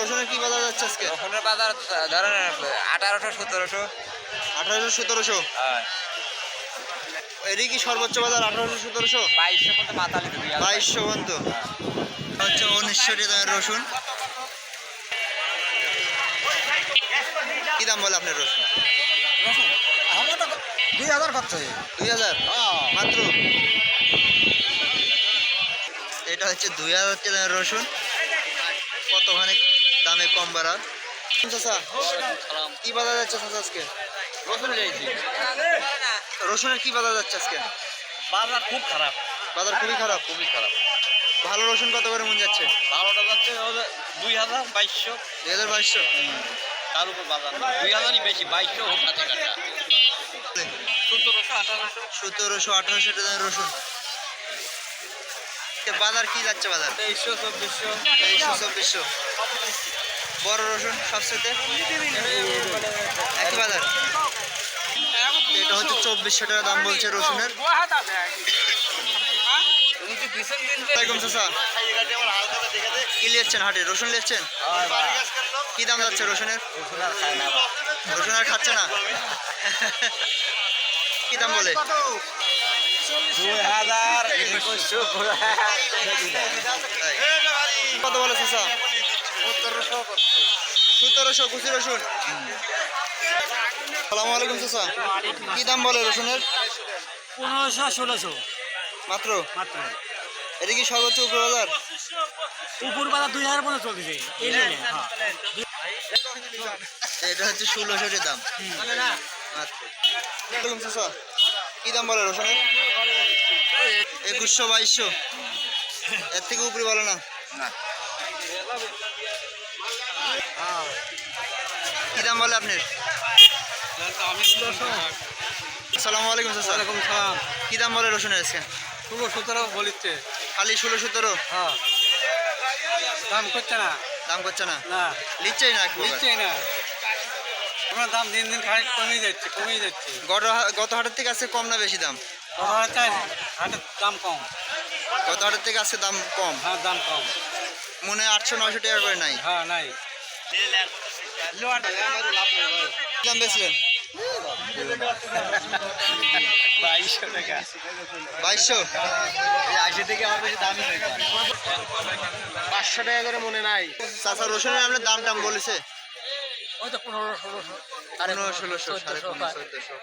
রসুনের কি বাজার যাচ্ছে আজকে? রসুনের বাজার ধরেন আঠারোশো সতেরোশো। আঠারোশো সতেরোশো? এরই কি সর্বোচ্চ বাজার আঠারোশো সতেরোশো? বাইশশো পর্যন্ত মাথা বাইশশো পর্যন্ত। হচ্ছে উনিশশো রসুন। কি দাম বলে আপনার রসুন? দুই হাজার খরচ দুই হাজার? মাত্র? এটা হচ্ছে দুই হাজার দামের রসুন। কতখানি দামে কম বাড়া? চাচা কি বাজার যাচ্ছে চাচা আজকে? রসুন রসুনের কি বাজার যাচ্ছে আজকে? বাজার খুব খারাপ। বাজার খুবই খারাপ? খুবই খারাপ। ভালো রসুন কত করে মন যাচ্ছে? বারোটা যাচ্ছে দুই হাজার বাইশশো। দুই হাজার বাইশশো? তার উপর বাজার দুই হাজারই বেশি বাইশশো হোক সতেরোশো আঠারোশো। সতেরোশো আঠারোশো রসুন। এ বাজার কি যাচ্ছে বাজার? তেইশশো চব্বিশশো। তেইশশো চব্বিশশো। বড় রসুন সবসাথে একই বাজার? এটা হচ্ছে চব্বিশশো টাকা দাম বলছে রসুনের। কি লিখছেন হাটে? রসুন লিখছেন? কি দাম যাচ্ছে রসুনের? রসুন আর খাচ্ছে না? কি দাম বলে? দুই হাজার। কত বলে সতেরোশো কুচি রসুন সালাম আলাইকুম চাচা কি দাম। বলে রসুনের পনেরোশো ষোলোশো মাত্র। মাত্র এটা কি সর্বোচ্চ উপর বাজার উপর বাজার দুই হাজার পর্যন্ত চলতেছে এটা হচ্ছে ষোলোশো দাম মাত্র কি দাম বলে রসুনের একুশশো বাইশশো। এর থেকে উপরে বলে না? কি দাম বলে আপনার? আসসালামু আলাইকুম সালাম। কি দাম বলে রসুনের আজকে? ষোলো সতেরো বলিচ্ছে। খালি ষোলো সতেরো? হ্যাঁ। দাম করছে না। দাম করছে না? না। লিখছেই না। দিচ্ছে না। আপনার দাম দিন দিন খাই কমে যাচ্ছে কমে যাচ্ছে। গত গত হাটের থেকে আজকে কম না বেশি দাম? হাটের দাম কম। গত হাটের থেকে আজকে দাম কম? হ্যাঁ দাম কম। মনে হয় আটশো নয়শো টাকা করে নাই। হ্যাঁ নাই। দাম বেচলেন? বাইশশো টাকা। বাইশশো? আশি থেকে আমার বেশি দামই পাঁচশো টাকা করে মনে নাই। চাচা রসুনের আপনার দাম টাম বলেছে। ওই পনেরো ষোলোশো পনেরো ষোলোশো সাড়ে পনেরো চোদ্দশো